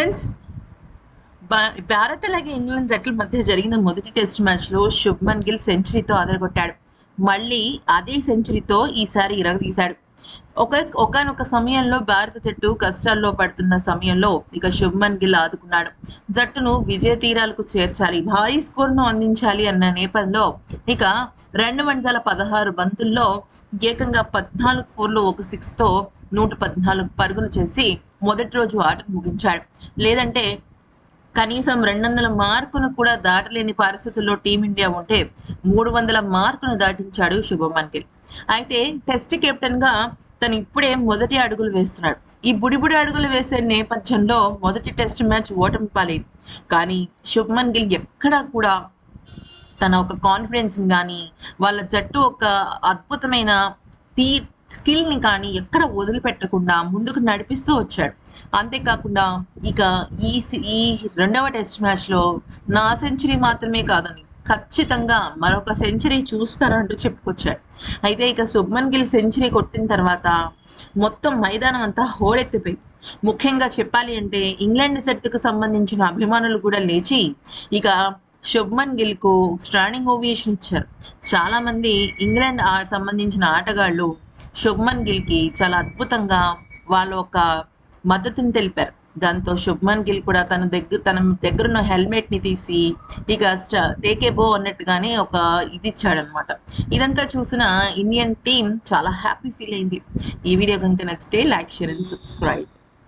Friends Bharat అలాగే England జట్ల మధ్య జరిగిన మొదటి టెస్ట్ మ్యాచ్లో శుభ్మన్ గిల్ సెంచరీతో అదరగొట్టాడు మళ్ళీ అదే సెంచరీతో ఈసారి ఇరగదీశాడు ఒక ఒకనొక సమయంలో భారత జట్టు కష్టాల్లో పడుతున్న సమయంలో ఇక శుభ్మన్ గిల్ ఆదుకున్నాడు. జట్టును విజయ తీరాలకు చేర్చాలి భారీ స్కోర్ను అందించాలి అన్న నేపథ్యంలో ఇక రెండు వందల పదహారు బంతుల్లో ఏకంగా పద్నాలుగు ఫోర్లు ఒక సిక్స్తో నూట పద్నాలుగు పరుగులు చేసి మొదటి రోజు ఆటను ముగించాడు. లేదంటే కనీసం రెండు వందల మార్కును కూడా దాటలేని పరిస్థితుల్లో టీమిండియా ఉంటే మూడు వందల మార్కును దాటించాడు శుభమన్ గిల్. అయితే టెస్ట్ కెప్టెన్గా తను ఇప్పుడే మొదటి అడుగులు వేస్తున్నాడు. ఈ బుడిబుడి అడుగులు వేసే నేపథ్యంలో మొదటి టెస్ట్ మ్యాచ్ ఓటమి పాలేదు కానీ శుభ్మన్ గిల్ ఎక్కడా కూడా తన ఒక కాన్ఫిడెన్స్ కానీ వాళ్ళ జట్టు ఒక అద్భుతమైన తీ స్కిల్ని కానీ ఎక్కడ వదిలిపెట్టకుండా ముందుకు నడిపిస్తూ వచ్చాడు. అంతేకాకుండా ఇక ఈ సి- ఈ రెండవ టెస్ట్ మ్యాచ్లో నా సెంచరీ మాత్రమే కాదని ఖచ్చితంగా మరొక సెంచరీ చూస్తారంటూ చెప్పుకొచ్చాడు అయితే ఇక శుభ్మన్ గిల్ సెంచరీ కొట్టిన తర్వాత మొత్తం మైదానం అంతా హోరెత్తిపోయింది. ముఖ్యంగా చెప్పాలి అంటే ఇంగ్లాండ్ జట్టుకు సంబంధించిన అభిమానులు కూడా లేచి ఇక శుభ్మన్ గిల్కు స్టాండింగ్ ఓవియేషన్ ఇచ్చారు. చాలా మంది ఇంగ్లాండ్ సంబంధించిన ఆటగాళ్ళు శుభ్మన్ గిల్కి చాలా అద్భుతంగా వాళ్ళ ఒక మద్దతుని తెలిపారు. దాంతో శుభ్మన్ గిల్ కూడా తన దగ్గర తన దగ్గరున్న హెల్మెట్ని తీసి ఇక టేకే బో అన్నట్టుగానే ఒక ఇది ఇచ్చాడనమాట ఇదంతా చూసిన ఇండియన్ టీం చాలా హ్యాపీ ఫీల్ అయింది. ఈ వీడియో కనుక నచ్చితే లైక్ షేర్ అండ్ సబ్స్క్రైబ్.